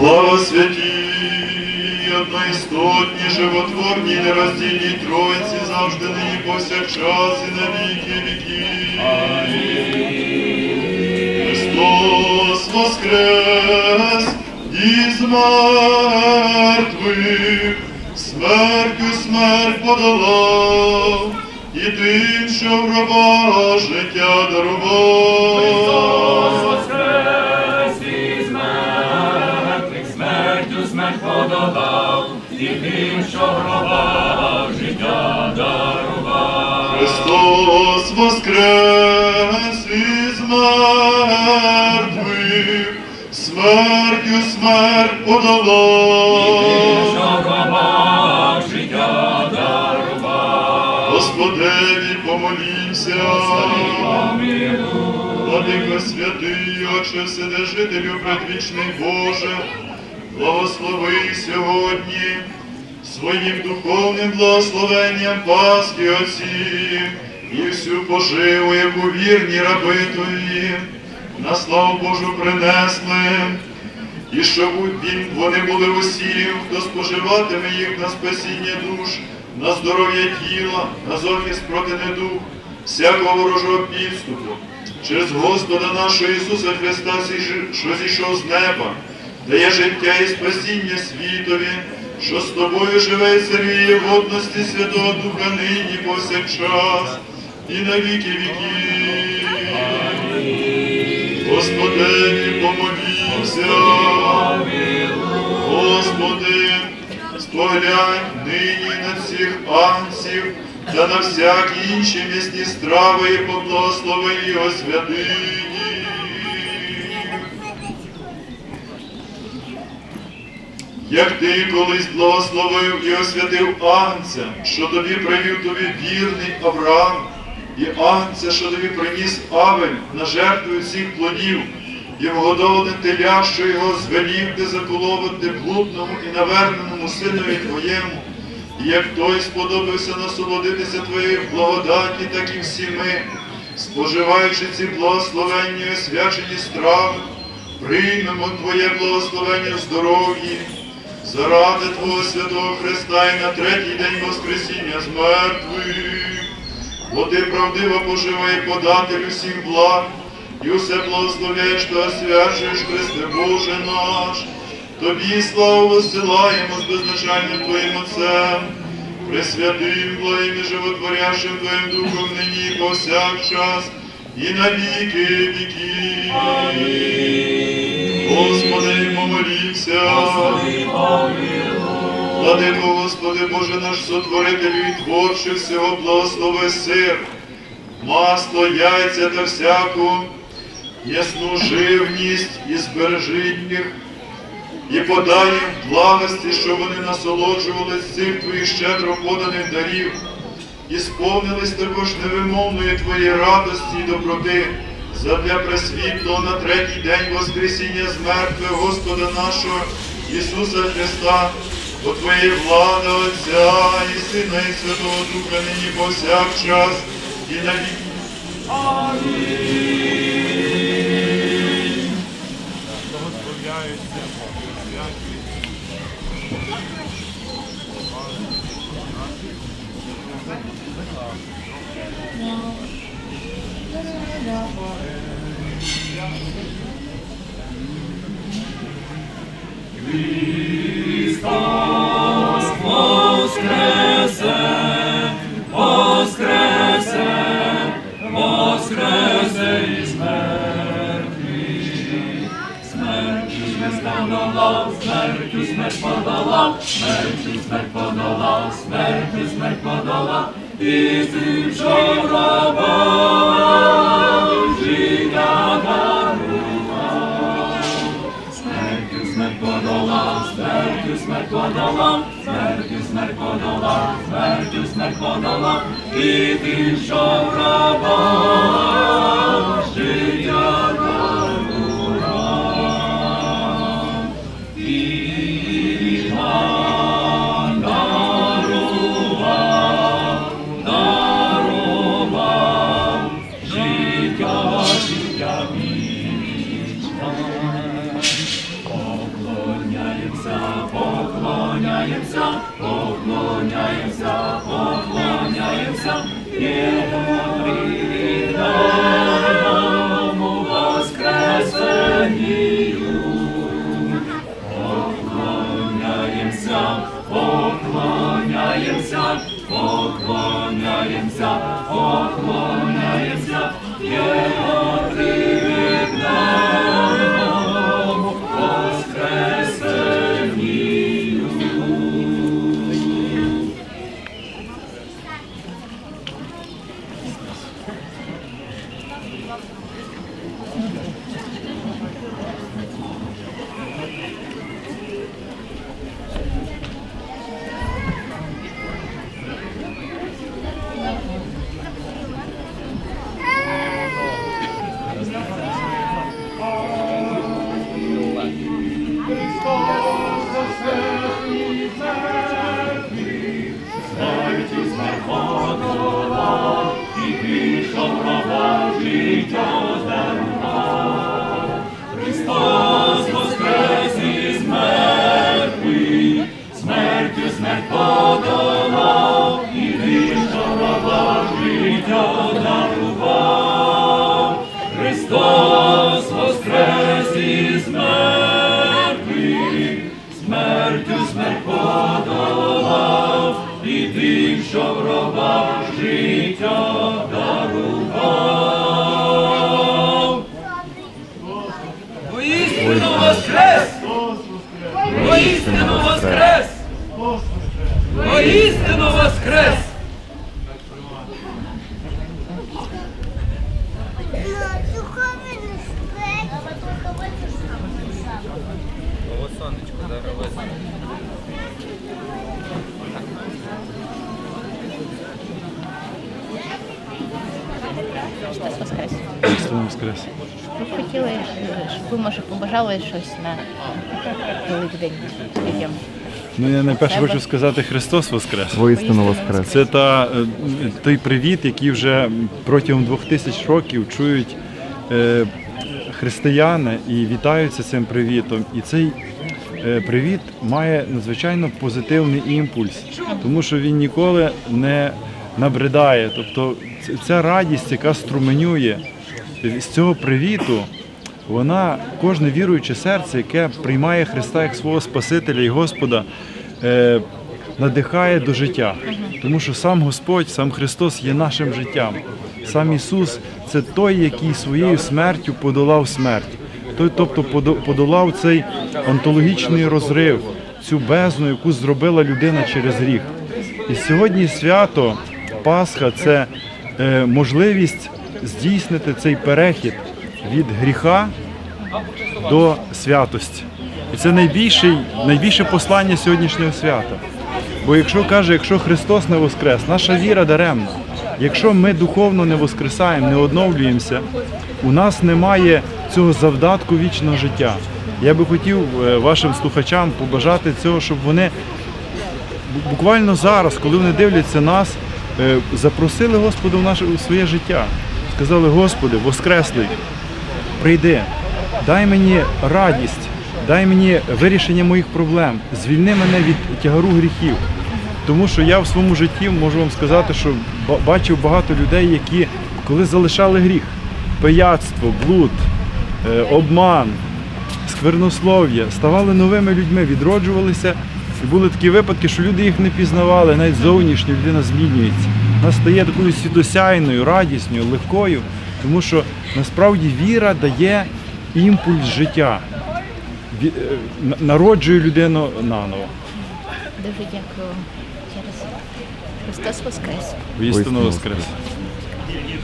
Слава святій, одноістотній, животворній, нероздільній Тройці, завжди нині повсякчас і на віки віків. Христос воскрес із мертвих, смертю смерть подолав, і тим, що в гробах життя дарував. Смерть подолав, і тим, що в життя дарував. Христос воскрес із мертвих, смертю смерть І тим, подолав. що в життя дарував. Господеві помолімся. Помилуй. Владико святий, Отче Вседержителю, предвічний Боже, благослови сьогодні своїм духовним благословенням Пасхи Отці і всю поживу, яку вірні раби Твої, на славу Божу принесли, і щоб вони були усі, хто споживатиме їх на спасіння душ, на здоров'я тіла, на захист проти недух, всякого ворожого підступу, через Господа нашого Ісуса Христа, що зійшов з неба, дає життя і спасіння світові, що з тобою живе і царює в Святого Духа нині повсякчас і на віки віків. Господи, помолімся. Господи, споглянь нині на цих анців та на всякі інші місні страви і поблагослови його святині. Як ти колись благословив і освятив Анця, що тобі привів тобі вірний Авраам, і Анця, що тобі приніс Авель на жертву всіх плодів, і вгодоване теля, що його звелів ти заколовати блудному і наверненому синові твоєму, і як той сподобався насолодитися твоєю благодаті, так і всі ми, споживаючи ці благословенні освячені страви, приймемо Твоє благословення в здоров'ї, заради Твого святого Христа і на третій день Воскресіння з мертвих. Бо ти правдиво поживай податель усіх благ, і усе благословляєш та освячуєш Христе Боже наш. Тобі славу висилаємо з безначальним Твоїм Отцем, Пресвятим, благим і животворящим Твоїм Духом нині і повсякчас, і на віки віків. Господи, помолімся. Владико, Господи, Боже наш сотворителю і творче всього благослови сир, масло, яйця та всяку ясну живність і збережіть їх, і подай їм благості, щоб вони насолоджувались цих Твоїх щедро поданих дарів, і сповнились також невимовної Твоєї радості і доброти, задля пресвітлого на третій день Воскресіння з мертвих Господа нашого Ісуса Христа, по Твоєї влади Отця і Сина, і Святого Духа нині повсякчас і на віки. Христос воскресе, воскресе, мертвих. Смертю смерть подолав, смертю смерть подолав, смертю смерть подолав, смертю смерть подолав, і тим, що в смертю смерть подолав, смертю смерть подолав, смертю смерть подолав, і тим, що в життя Yeah. Воскрес. Ми хотіли, щоб ви, може, побажали щось на Великдень людям. Ну я найперше хочу сказати Христос Воскрес. Воістину Воскрес. Це та, е, той привіт, який вже протягом двох тисяч років чують е, християни і вітаються цим привітом. І цей е, привіт має надзвичайно позитивний імпульс, тому що він ніколи не набридає. Тобто ц- ця радість, яка струменює з цього привіту, вона кожне віруюче серце, яке приймає Христа як свого Спасителя і Господа, е, надихає до життя. Тому що сам Господь, сам Христос є нашим життям. Сам Ісус це той, який своєю смертю подолав смерть. Той, тобто подолав цей онтологічний розрив, цю бездну, яку зробила людина через гріх. І сьогодні свято Пасха це е, можливість здійснити цей перехід від гріха до святості. І це найбільший, найбільше послання сьогоднішнього свята. Бо якщо каже, якщо Христос не воскрес, наша віра даремна. Якщо ми духовно не воскресаємо, не оновлюємося, у нас немає цього завдатку вічного життя. Я би хотів е, вашим слухачам побажати цього, щоб вони буквально зараз, коли вони дивляться нас, е, запросили Господа в наше у своє життя. Сказали, Господи, Воскреслий, прийди, дай мені радість, дай мені вирішення моїх проблем, звільни мене від тягару гріхів. Тому що я в своєму житті можу вам сказати, що бачив багато людей, які коли залишали гріх, пияцтво, блуд, е, обман, сквернослов'я, ставали новими людьми, відроджувалися. І були такі випадки, що люди їх не пізнавали, навіть зовнішньо людина змінюється. Вона стає такою світосяйною, радісною, легкою, тому що насправді віра дає імпульс життя, е, на- народжує людину наново. Дуже дякую вам через Христос Воскрес. Воістину воскрес.